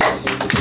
谢谢。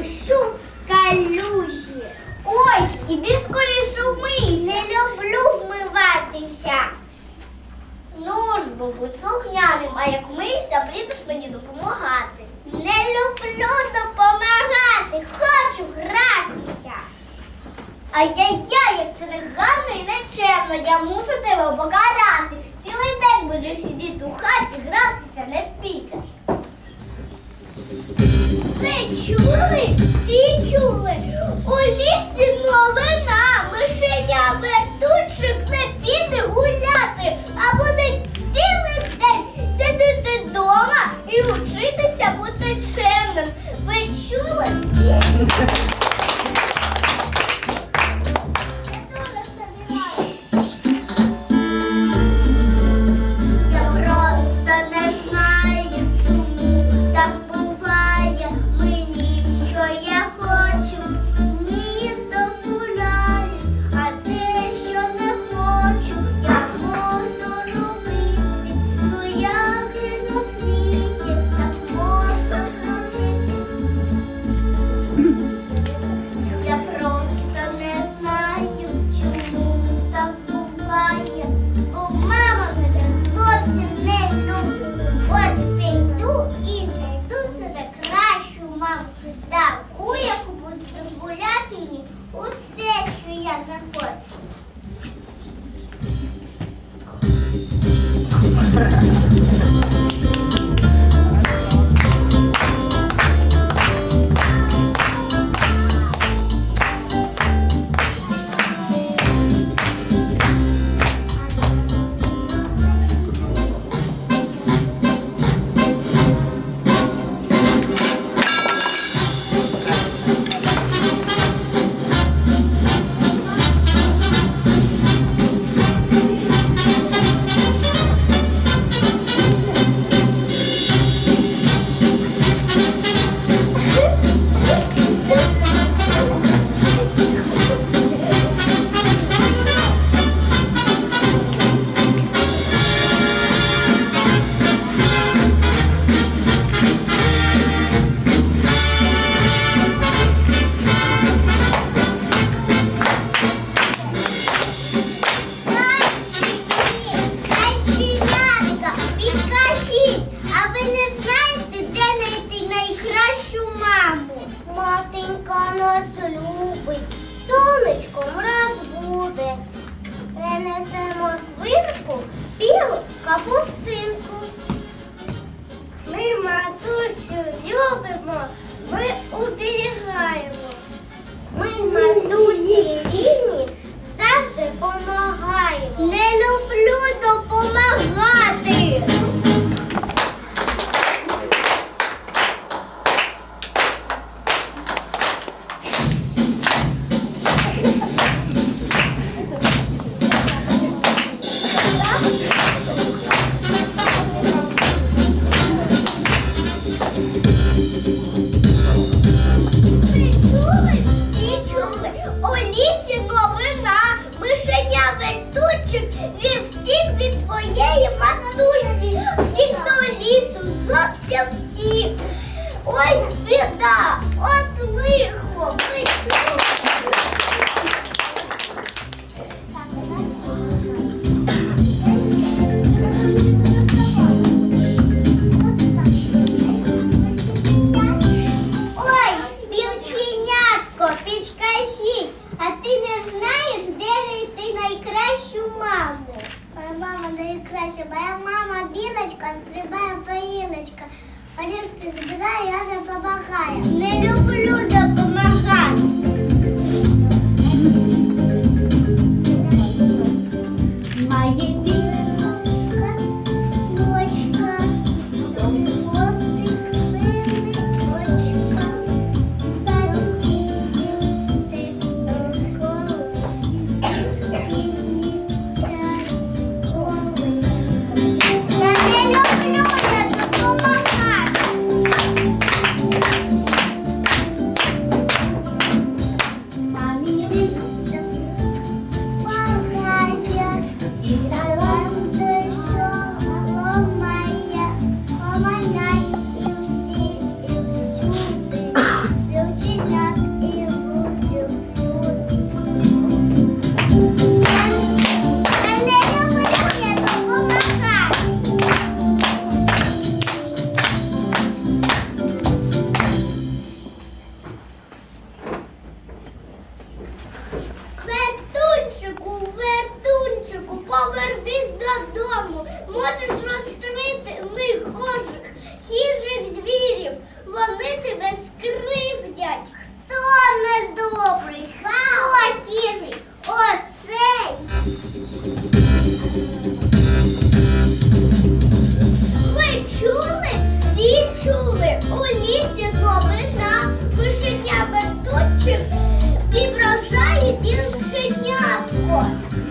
плющу калюжі. Ой, іди скоріше вмий. Не люблю вмиватися. Ну ж бо слухняним, а як миєшся, прийдеш мені допомагати. Не люблю допомагати, хочу гратися. Ай-яй-яй, як це не гарно і нечемно, я мушу тебе покарати. Цілий день буду сидіти у хаті, гратися, не підеш вже чули і чули у лісі нове.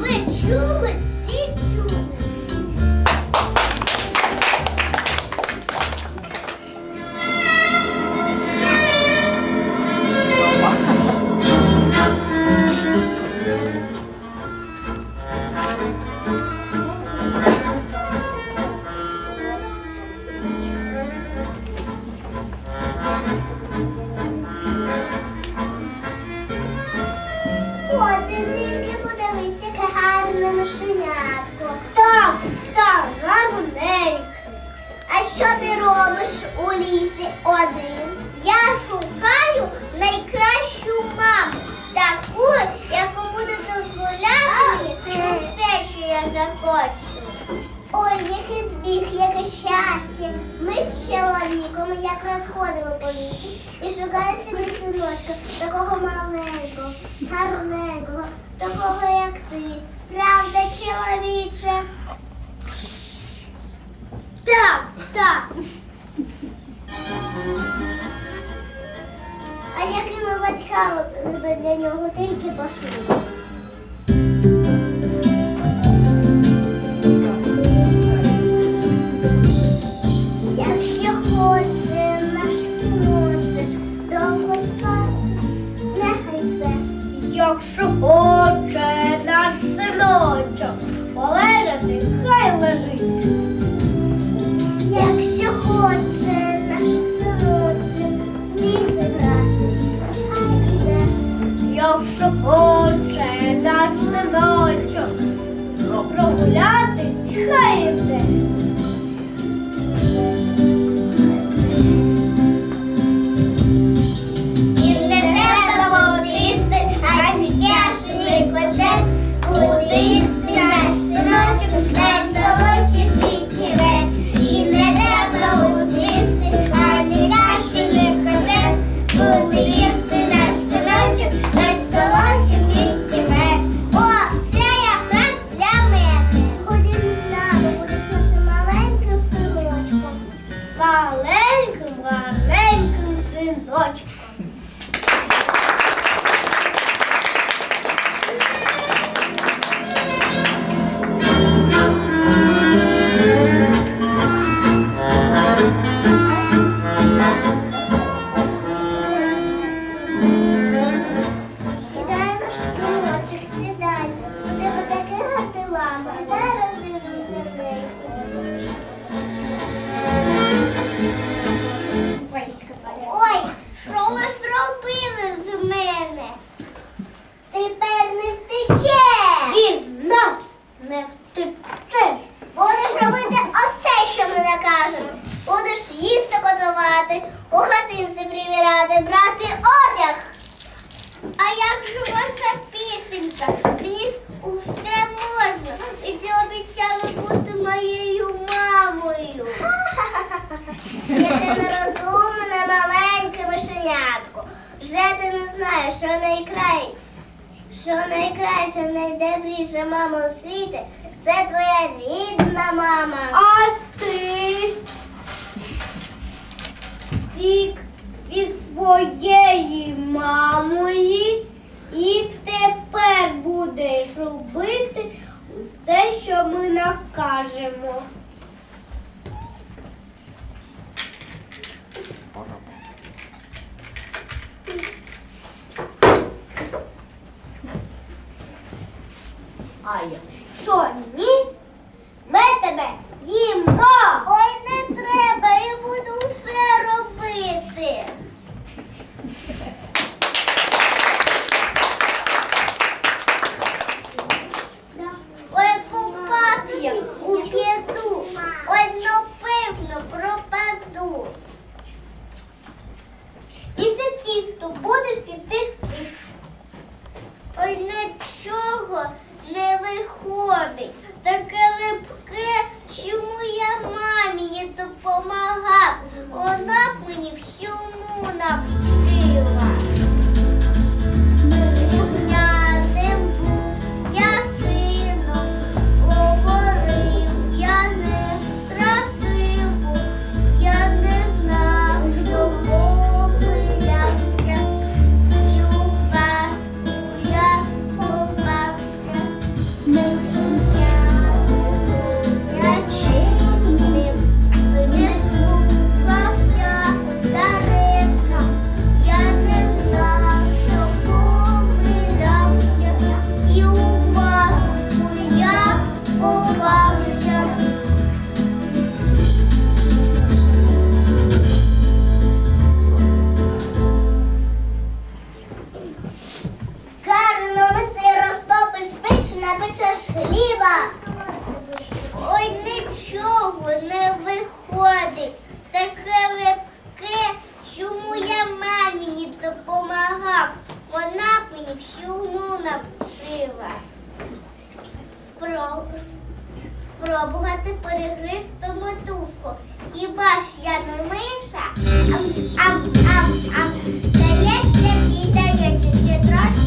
Білченятко. Ви Вже ти не знаєш, що найкрай. Що найкраща, найдобріша мама у світі це твоя рідна мама. А ти тік від своєї мамої і тепер будеш робити те, що ми накажемо. А якщо ні, хліба. Ой, нічого не виходить. Таке лепке, чому я мамі не допомагав. Вона мені всьому навчила. Спроб... Спробувати перегризти мотузку. Хіба ж я не миша? Ам, ам, ам, ам. Дається і дається ще трошки.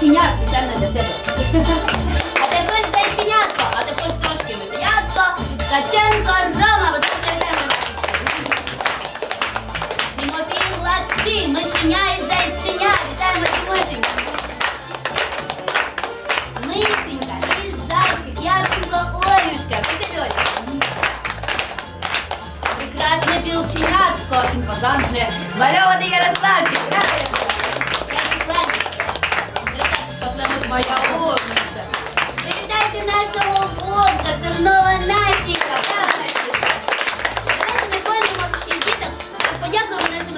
Зайченя спеціально для тебе. А також зайченятко, а також трошки мишенятко. Ткаченко Рома, будь ласка, вітаємо. Тимофій Гладкий, мишеня і зайченя. Вітаємо Тимосінька. Мишенька і зайчик, Ясенко Олюшка. Спасибі, Олечка. Прекрасне білченятко, імпозантне, мальований Ярославчик. Браво, моя вовниця. Привітайте нашого вовка, Сорнова Надіка. Давайте ми колімо і діток подякуємо нашим